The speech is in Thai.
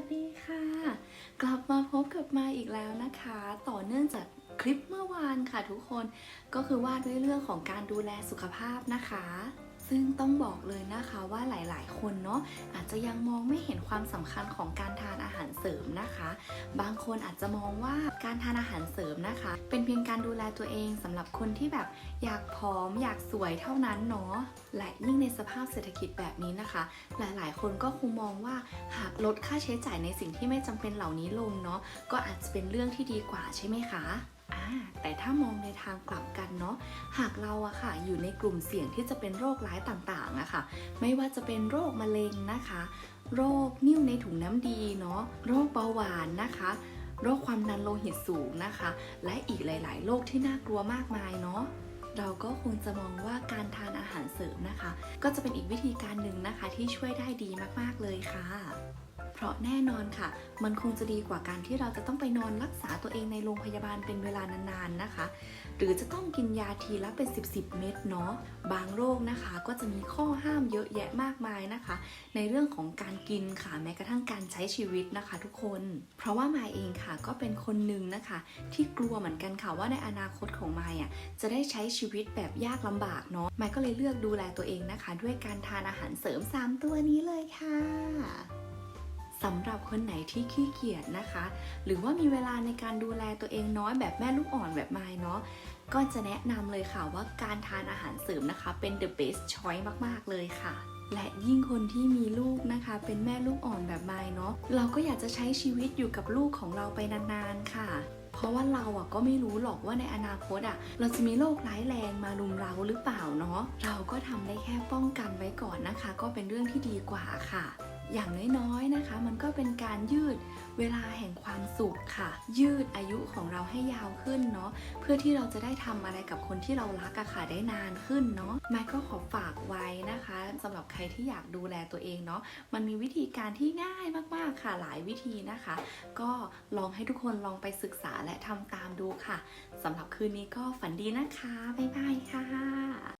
สดีค่ะ กลับมาพบกับมาอีกแล้วนะคะ ต่อเนื่องจากคลิปเมื่อวานค่ะทุกคนก็คือว่าด้วยเรื่องของการดูแลสุขภาพนะคะ ซึ่งต้องบอกเลยนะคะว่าหลายๆ คนเนาะอาจจะยังมองไม่เห็นความสำคัญของการทานอาหารเสริมนะคะ บางคนอาจจะมองว่าการทานอาหารเสริมนะคะ เป็นเพียงการดูแลตัวเองสำหรับคนที่แบบอยากผอมอยากสวยเท่านั้นเนาะและยิ่งในสภาพเศรษฐกิจแบบนี้นะคะ หลายๆ คนก็คงมองว่าหากลดค่าใช้จ่ายในสิ่งที่ไม่จำเป็นเหล่านี้ลงเนาะก็อาจจะเป็นเรื่องที่ดีกว่าใช่ไหมคะ แต่ถ้ามองในทางกลับกันเนาะหากเราอะค่ะอยู่ในกลุ่มเสี่ยงที่จะเป็นโรคร้ายต่างๆอะค่ะ ไม่ว่าจะเป็นโรคมะเร็งนะคะ โรคนิ่วในถุงน้ำดีเนาะโรคเบาหวานนะคะโรคความดันโลหิตสูงนะคะ และอีกหลาย ๆ โรคที่น่ากลัวมากมายเนาะเราก็คงจะมองว่าการทานอาหารเสริมนะคะ ก็จะเป็นอีกวิธีการหนึ่งนะคะที่ช่วยได้ดีมาก ๆ เลยค่ะ เพราะแน่นอนค่ะ มันคงจะดีกว่าการที่เราจะต้องไปนอนรักษาตัวเองในโรงพยาบาลเป็นเวลานานๆนะคะ หรือจะต้องกินยาทีละเป็น 10 10 เม็ดเนาะ บางโรคนะคะก็จะมีข้อห้ามเยอะแยะมากมายนะคะ ในเรื่องของการกินค่ะแม้กระทั่งการใช้ชีวิตนะคะ ทุกคน เพราะว่ามายเองค่ะก็เป็นคนหนึ่งนะคะ ที่กลัวเหมือนกันค่ะว่าในอนาคตของมายอะจะได้ใช้ชีวิตแบบยากลำบากเนาะมายก็เลยเลือกดูแลตัวเองนะคะ ด้วยการทานอาหารเสริม 3 ตัวนี้เลยค่ะ สำหรับคนไหนที่ขี้เกียจนะคะ หรือว่ามีเวลาในการดูแลตัวเองน้อยแบบแม่ลูกอ่อนแบบไมายเนาะก็จะแนะนำเลยค่ะว่าการทานอาหารเสริมนะคะ เป็น the best choice มาก ๆ เลยค่ะ และยิ่งคนที่มีลูกนะคะ เป็นแม่ลูกอ่อนแบบไมายเนาะเราก็อยากจะใช้ชีวิตอยู่กับลูกของเราไปนาน ๆ ค่ะเพราะว่าเราอะก็ไม่รู้หรอกว่าในอนาคตอะ เราจะมีโรคร้ายแรงมารุมเราหรือเปล่าเนาะเราก็ทำได้แค่ป้องกันไว้ก่อนนะคะ ก็เป็นเรื่องที่ดีกว่าค่ะ อย่างน้อยๆนะคะ มันก็เป็นการยืดเวลาแห่งความสุขค่ะ ยืดอายุของเราให้ยาวขึ้นเนาะเพื่อที่เราจะได้ทำอะไรกับคนที่เรารักอะค่ะได้นานขึ้นเนาะไมค์ก็ขอฝากไว้นะคะสำหรับใครที่อยากดูแลตัวเองเนาะมันมีวิธีการที่ง่ายมากๆค่ะหลายวิธีนะคะ ก็ลองให้ทุกคนลองไปศึกษาและทำตามดูค่ะสำหรับคืนนี้ก็ฝันดีนะคะบ๊ายบายค่ะ